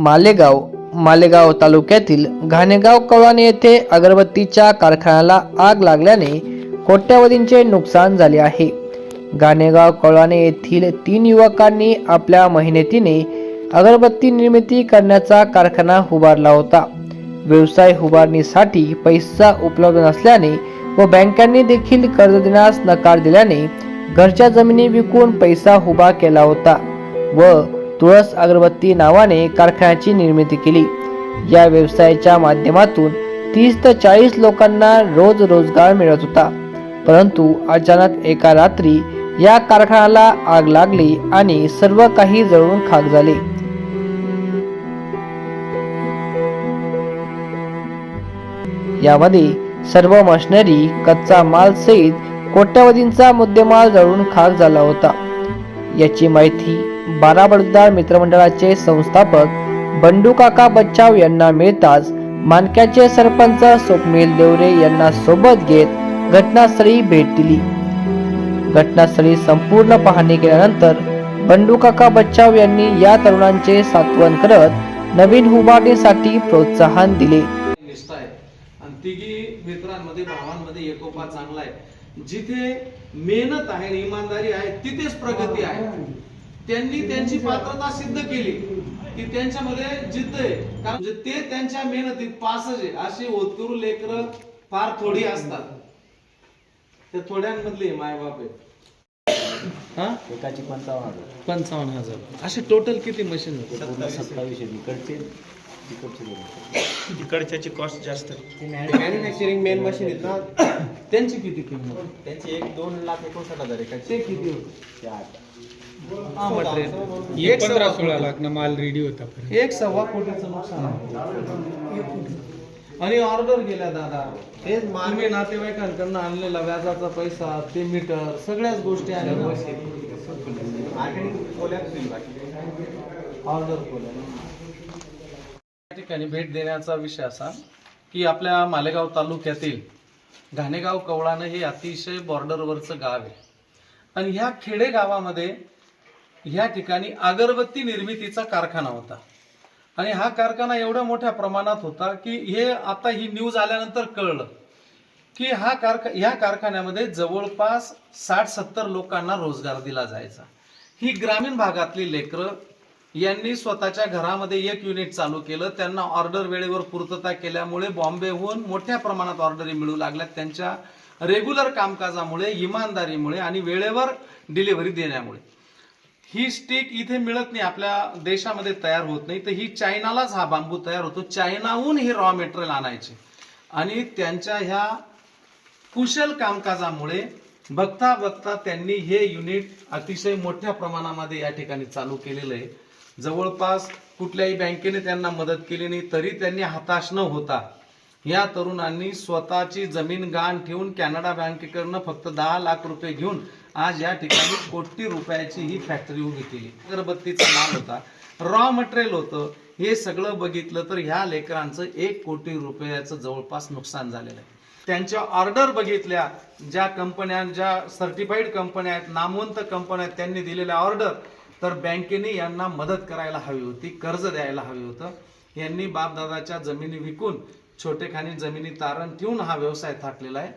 मालेगाव मालेगाव तालुक्यातील घाणेगाव कळवाने येथे अगरबत्तीच्या कारखान्याला आग लागल्याने कोट्यावधींचे नुकसान झाले आहे. घाणेगाव कळवाने येथील तीन युवकांनी आपल्या मेहनतीने अगरबत्ती निर्मिती करण्याचा कारखाना उभारला होता. व्यवसाय उभारणीसाठी पैसा उपलब्ध नसल्याने व बँकांनी देखील कर्ज देण्यास नकार दिल्याने घरच्या जमिनी विकून पैसा उभा केला होता व तुळस अगरबत्ती नावाने कारखान्याची निर्मिती केली. या व्यवसायाच्या माध्यमातून तीस ते चाळीस लोकांना रोज रोजगार मिळत होता. परंतु अचानक एका रात्री या कारखान्याला आग लागली आणि सर्व काही जळून खाक झाले. यामध्ये सर्व मशिनरी कच्चा माल सहित कोट्यावधींचा मुद्देमाल जळून खाक झाला होता. याची माहिती बारा बडदार मित्रमंडळाचे संस्थापक बंडू काका बच्चाव यांना मिळताच मानक्याचे सरपंच स्वप्नील देवरे यांना सोबत घेत घटनास्थळी भेट दिली. घटनास्थळी संपूर्ण पाहणी केल्यानंतर बंडू काका बच्चाव यांनी या तरुणांचे सात्वन करत नवीन हुबाटीसाठी प्रोत्साहन दिले. आणि तिघी मित्रांमध्ये भावांमध्ये एकोपा चांगला आहे. जिथे मेहनत आहे इमानदारी आहे तिथेच प्रगती आहे. त्यांनी त्यांची पात्रता सिद्ध केली. की त्यांच्यामध्ये जिद्द आहे. कारण म्हणजे ते त्यांच्या मेहनतीत पासच आहे अशी होतकरू लेकर फार थोडी असतात. ते थोड्यांमधले मायबाप आहे हा? एकाची पंचावन्न हजार. पंचावन्न हजार. असे टोटल किती मशीन होते पूर्ण सत्तावीसशे इकडचे तिकडचे दोन. तिकडच्याची कॉस्ट जास्त आहे. मॅन्युफॅक्चरिंग मेन मशीन आहेत ना. त्यांची किती किंमत? त्यांची एक दोन लाख एकोणसाठ हजार एकाचे ते किती होते? ते आठ. हा मटेरियल एक पंधरा सोळा लाख ना माल रेडी होता पर्यंत. एक सव्वा कोटीचं नुकसान. आणि ऑर्डर गेल्या दादा. तेच तुम्ही नातेवाईकांकडनं आणलेला व्याजाचा पैसा ते मीटर सगळ्याच गोष्टी आल्या. मार्केटिंग कोल्याप्स होईल बाकी ऑर्डर या ठिकाणी भेट देण्याचा विषय असा की आपल्या मालेगाव तालुक्यातील घाणेगाव कवळानं हे अतिशय बॉर्डरवरचं गाव आहे. आणि ह्या खेडेगावामध्ये ह्या ठिकाणी अगरबत्ती निर्मितीचा कारखाना होता. आणि हा कारखाना एवढ्या मोठ्या प्रमाणात होता की हे आता ही न्यूज आल्यानंतर कळलं की हा कारखा ह्या कारखान्यामध्ये जवळपास साठ सत्तर लोकांना रोजगार दिला जायचा. ही ग्रामीण भागातली लेकरं यांनी स्वतःच्या घरामध्ये एक युनिट चालू केलं. त्यांना ऑर्डर वेळेवर पूर्तता केल्यामुळे बॉम्बेहून मोठ्या प्रमाणात ऑर्डरी मिळू लागल्यात. त्यांच्या रेग्युलर कामकाजामुळे इमानदारीमुळे आणि वेळेवर डिलिव्हरी देण्यामुळे. ही स्टिक इथे मिळत नाही आपल्या देशामध्ये तयार होत नाही. तर ही चायनालाच हा बांबू तयार होतो. चायनाहून हे रॉ मटेरियल आणायचे. आणि त्यांच्या ह्या कुशल कामकाजामुळे बघता बघता त्यांनी हे युनिट अतिशय मोठ्या प्रमाणामध्ये या ठिकाणी चालू केलेलं आहे. जवळपास कुठल्याही बँकेने त्यांना मदत केली नाही तरी त्यांनी हताश न होता या तरुणांनी स्वतःची जमीन गहाण ठेवून कॅनडा बँकेकडनं फक्त दहा लाख रुपये घेऊन आज या ठिकाणी कोटी रुपयाची ही फॅक्टरी उभी केली. अगरबत्तीचा माल होता रॉ मटेरियल होतं हे सगळं बघितलं तर ह्या लेकरांचं एक कोटी रुपयाचं जवळपास नुकसान झालेलं आहे. त्यांच्या ऑर्डर बघितल्या ज्या कंपन्या ज्या सर्टिफाईड कंपन्या आहेत नामवंत कंपन्या आहेत त्यांनी दिलेल्या ऑर्डर तर बँकेने यांना मदत करायला हवी होती कर्ज द्यायला हवी होतं. यांनी बापदादाच्या जमिनी विकून छोटेखानी जमिनी तारण ठेवून हा व्यवसाय थाटलेला आहे.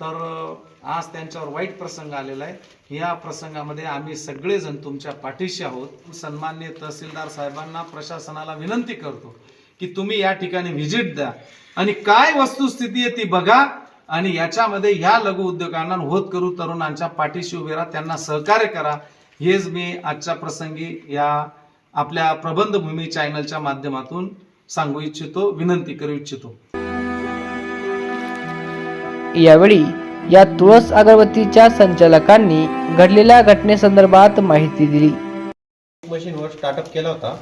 तर आज त्यांच्यावर वाईट प्रसंग आलेला आहे. या प्रसंगामध्ये आम्ही सगळेजण तुमच्या पाठीशी आहोत. सन्मान्य तहसीलदार साहेबांना प्रशासनाला विनंती करतो की तुम्ही या ठिकाणी व्हिजिट द्या. आणि काय वस्तुस्थिती आहे ती बघा. आणि याच्यामध्ये ह्या लघु उद्योगांना होत करू तरुणांच्या पाठीशी उभे राहा. त्यांना सहकार्य करा. हेच मी आजच्या प्रसंगी या आपल्या प्रबंधभूमी चॅनलच्या माध्यमातून सांगू इच्छितो विनंती करू इच्छितो. यावेळी या तुळस अगरबत्तीच्या संचालकांनी घडलेल्या घटनेसंदर्भात माहिती दिली. मशीनवर स्टार्टअप केला होता.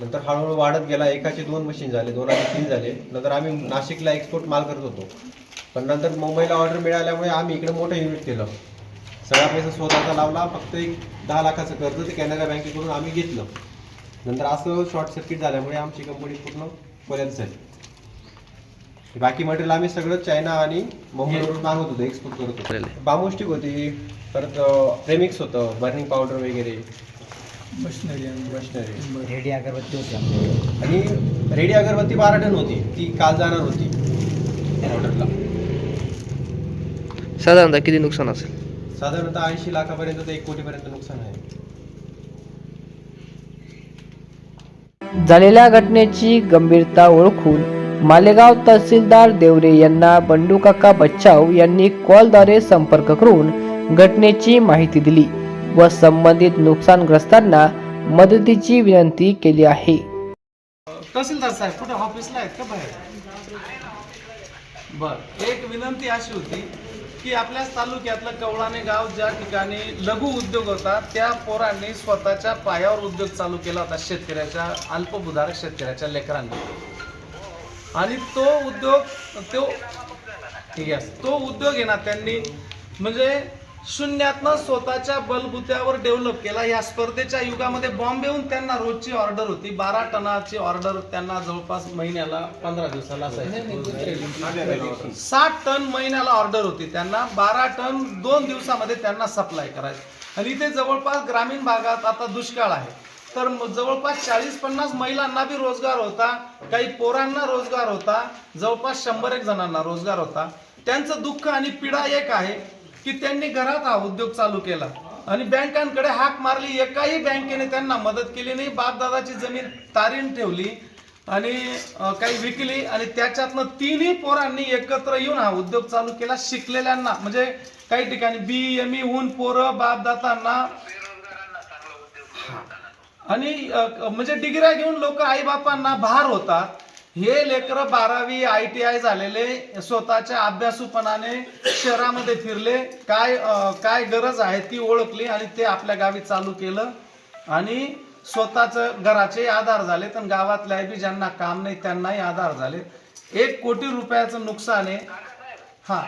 नंतर हळूहळू वाढत गेला. एकाचे दोन मशीन झाले दोनाचे तीन झाले. नंतर आम्ही नाशिकला एक्सपोर्ट माल करत होतो. पण नंतर मुंबईला ऑर्डर मिळाल्यामुळे आम्ही इकडे मोठं युनिट केलं. सगळा पैसा स्वतःचा लावला. फक्त एक दहा लाखाचं कर्ज ते कॅनरा बँकेकडून आम्ही घेतलं. नंतर असं शॉर्ट सर्किट झाल्यामुळे आमची कंपनी पूर्ण पर्यंत झाली. बाकी मटेरियल आम्ही सगळं चायना आणि मुंबईवरून मागवत होतो एक्सपोर्ट करत होतो. बांबू स्टिक होती परत प्रेमिक्स होतं बर्निंग पावडर वगैरे. Machinery machinery. रेडी अगरबत्ती होती आणि रेडी अगरबत्ती बारा टन होती ती काल जाणार होती. ऑर्डरला. साधारणतः किती नुकसान असेल? साधारणतः ऐंशी लाखापर्यंत ते एक कोटीपर्यंत नुकसान आहे. झालेल्या घटनेची गंभीरता ओळखून मालेगाव तहसीलदार देवरे यांना बंडूकाका बच्चाव यांनी कॉलद्वारे संपर्क करून घटनेची माहिती दिली व संबंधित नुकसानग्रस्तांना मदतीची विनंती केली आहे. तहसीलदार साहेब कुठे ऑफिसला आहेत का बाहेर? बर एक विनंती अशी होती की आपल्याच तालुक्यातलं कवळाने गाव ज्या ठिकाणी लघु उद्योग होता त्या पोरांनी स्वतःच्या पायावर उद्योग चालू केला होता शेतकऱ्याच्या अल्पभूधारक शेतकऱ्याच्या लेकरांनी. आणि तो उद्योग तो यस तो उद्योग आहे ना त्यांनी म्हणजे शून्यातनं स्वतःच्या बलबुत्यावर डेव्हलप केला. या स्पर्धेच्या युगामध्ये बॉम्बेहून त्यांना रोजची ऑर्डर होती. बारा टनाची ऑर्डर त्यांना जवळपास महिन्याला पंधरा दिवसाला असायची. साठ टन महिन्याला ऑर्डर होती त्यांना. बारा टन दोन दिवसामध्ये त्यांना सप्लाय करायचं. आणि इथे जवळपास ग्रामीण भागात आता दुष्काळ आहे. तर जवळपास चाळीस पन्नास महिलांना बी रोजगार होता. काही पोरांना रोजगार होता. जवळपास शंभर एक जणांना रोजगार होता. त्यांचं दुःख आणि पीडा एक आहे की त्यांनी घरात हा उद्योग चालू केला. आणि बँकांकडे हाक मारली. एकाही बँकेने त्यांना मदत केली नाही. बापदादाची जमीन तारीन ठेवली आणि काही विकली आणि त्याच्यातनं तिन्ही पोरांनी एकत्र येऊन हा उद्योग चालू केला. शिकलेल्यांना म्हणजे काही ठिकाणी बी एम ई होऊन पोरं बापदादांना आणि म्हणजे डिग्र्या घेऊन लोक आई बापांना भार होतात. हे लेकरं बारावी आय टी आय झालेले स्वतःच्या अभ्यासूपणाने शहरामध्ये फिरले. काय काय गरज आहे ती ओळखली आणि ते आपल्या गावी चालू केलं. आणि स्वतःच घराचे आधार झाले तर गावातल्या बी ज्यांना काम नाही त्यांनाही आधार झाले. एक कोटी रुपयाचं नुकसान आहे. हा.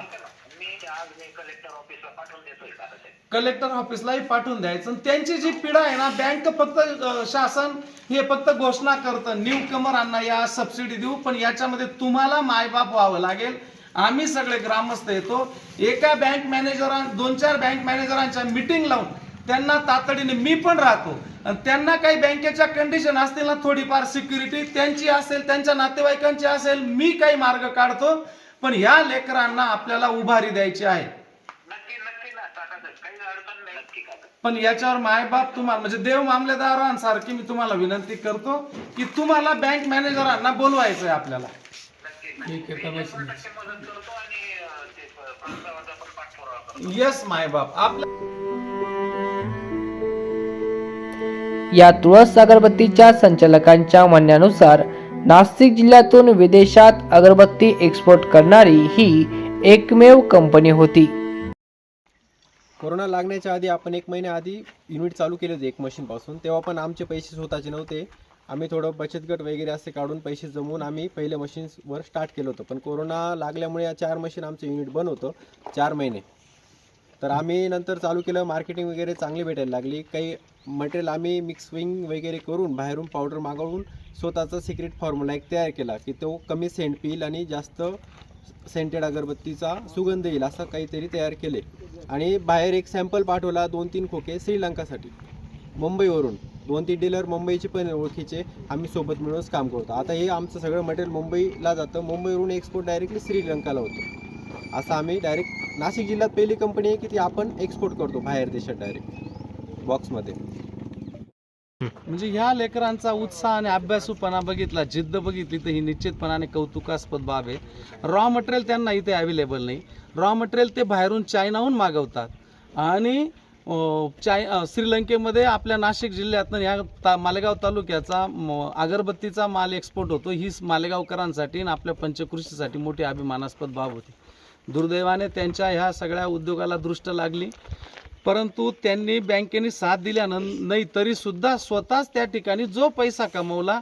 कलेक्टर ऑफिसलाही पाठवून द्यायचं. आणि त्यांची जी पिढा आहे ना बँक फक्त शासन हे फक्त घोषणा करतं. न्यू कमरांना या सबसिडी देऊ पण याच्यामध्ये तुम्हाला मायबाप व्हावं लागेल. आम्ही सगळे ग्रामस्थ येतो. एका बँक मॅनेजरां दोन चार बँक मॅनेजरांच्या मिटिंग लावून त्यांना तातडीने मी पण राहतो. आणि त्यांना काही बँकेच्या कंडिशन असतील ना थोडीफार सिक्युरिटी त्यांची असेल त्यांच्या नातेवाईकांची असेल मी काही मार्ग काढतो. पण ह्या लेकरांना आपल्याला उभारी द्यायची आहे. पण याच्यावर मायबाप तुम्हाला म्हणजे देव मामलेदारांसारखी मी तुम्हाला विनंती करतो की तुम्हाला बँक मॅनेजरांना बोलवायचं आहे आपल्याला येस मायबाप. आपल्या या तुळस अगरबत्तीच्या संचालकांच्या म्हणण्यानुसार नाशिक जिल्ह्यातून विदेशात अगरबत्ती एक्सपोर्ट करणारी ही एकमेव कंपनी होती. कोरोना लागण्याच्या आधी आपण एक महिन्याआधी युनिट चालू केले होते एक मशीनपासून तेव्हा पण आमचे पैसे स्वतःचे नव्हते. आम्ही थोडं बचत गट वगैरे असे काढून पैसे जमवून आम्ही पहिले मशीन्सवर स्टार्ट केलं होतं. पण कोरोना लागल्यामुळे या चार मशीन आमचं युनिट बंद होतं. चार महिने. तर आम्ही नंतर चालू केलं मार्केटिंग वगैरे चांगली भेटायला लागली. काही मटेरियल आम्ही मिक्सिंग वगैरे करून बाहेरून पावडर मागवून स्वतःचा सिक्रेट फॉर्म्युला एक तयार केला की तो कमी सेंट पिईल आणि जास्त सेंटेड अगरबत्तीचा सुगंध येईल असं काहीतरी तयार केले. आणि बाहेर एक सॅम्पल पाठवला दोन तीन खोके श्रीलंकासाठी. मुंबईवरून दोन तीन डीलर मुंबईचे पण ओळखीचे. आम्ही सोबत मिळूनच काम करतो. आता हे आमचं सगळं मटेरियल मुंबईला जातं. मुंबईवरून एक्सपोर्ट डायरेक्टली श्रीलंकाला होतो. असं आम्ही डायरेक्ट नाशिक जिल्ह्यात पहिली कंपनी आहे की ती आपण एक्सपोर्ट करतो बाहेर देशात डायरेक्ट बॉक्समध्ये म्हणजे ह्या लेकरांचा उत्साह आणि अभ्यासूपणा बघितला जिद्द बघितली तर ही निश्चितपणाने कौतुकास्पद बाब आहे. रॉ मटेरियल त्यांना इथे अवेलेबल नाही. रॉ मटेरियल ते बाहेरून चायनाहून मागवतात. आणि चाय श्रीलंकेमध्ये आपल्या नाशिक जिल्ह्यातनं ह्या ता मालेगाव तालुक्याचा अगरबत्तीचा माल एक्सपोर्ट होतो. ही मालेगावकरांसाठी आणि आपल्या पंचकृषीसाठी मोठी अभिमानास्पद बाब होती. दुर्दैवाने त्यांच्या ह्या सगळ्या उद्योगाला दृष्ट लागली. परंतु त्यांनी बँकेने साथ दिल्यानं नाही तरीसुद्धा स्वतःच त्या ठिकाणी जो पैसा कमवला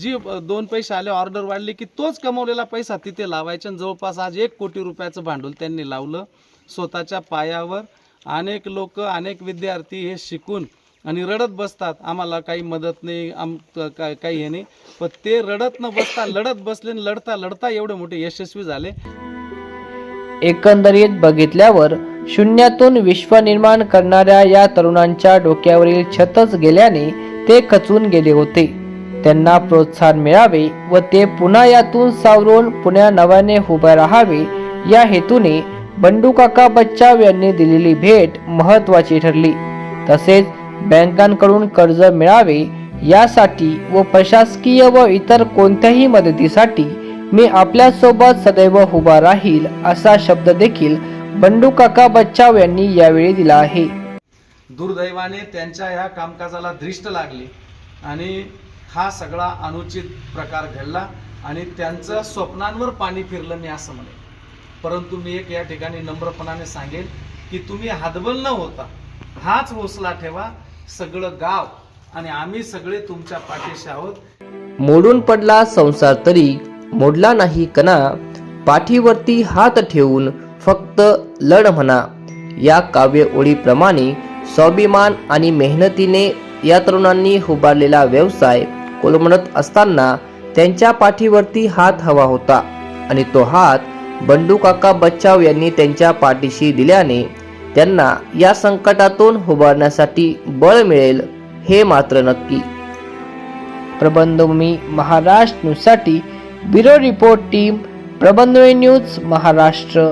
जी दोन पैसे आले ऑर्डर वाढली की तोच कमवलेला पैसा तिथे लावायचा आणि जवळपास आज एक कोटी रुपयाचं भांडवल त्यांनी लावलं स्वतःच्या पायावर. अनेक लोक अनेक विद्यार्थी हे शिकून आणि रडत बसतात. आम्हाला काही मदत नाही आम काय काही हे नाही. पण ते रडत न बसता लढत बसले आणि लढता लढता एवढे मोठे यशस्वी झाले. एकंदरीत बघितल्यावर शून्यातून विश्व निर्माण करणाऱ्या या तरुणांच्या डोक्यावरील छतच गेल्याने ते खचून गेले होते. त्यांना प्रोत्साहन मिळावे व ते पुन्हा यातून सावरून पुण्या नव्याने उभे राहावे या हेतूने बंडू काका बच्चाव यांनी दिलेली भेट महत्वाची ठरली. तसेच बँकांकडून कर्ज मिळावे यासाठी व प्रशासकीय व इतर कोणत्याही मदतीसाठी मी आपल्यासोबत सदैव उभा राहील असा शब्द देखील बंडू काका बच्चाव यांनी यावेळी दिला आहे. दुर्दैवाने त्यांच्या ह्या कामकाजाला दृष्ट लागली आणि हा सगळा अनुचित प्रकार घडला आणि त्यांचं स्वप्नांवर पाणी फिरलं मी असं म्हणेन. परंतु मी एक या ठिकाणी नम्रपणाने सांगेन की तुम्ही हातबल न होता हाच हौसला ठेवा सगळं गाव आणि आम्ही सगळे तुमच्या पाठीशी आहोत. मोडून पडला संसार तरी मोडला नाही कणा पाठीवरती हात ठेवून फक्त लढ म्हणा. या काव्य ओळीप्रमाणे स्वाभिमान आणि मेहनतीने या तरुणांनी उभारलेला व्यवसाय कोलमडत असताना त्यांच्या पाठीवरती हात हवा होता आणि तो हात बंडू काका बच्चाव यांनी त्यांच्या पाठीशी दिल्याने त्यांना या संकटातून उभारण्यासाठी बळ मिळेल हे मात्र नक्की. प्रबंधभूमी महाराष्ट्र न्यूजसाठी bureau report team Prabandhbhumi news Maharashtra.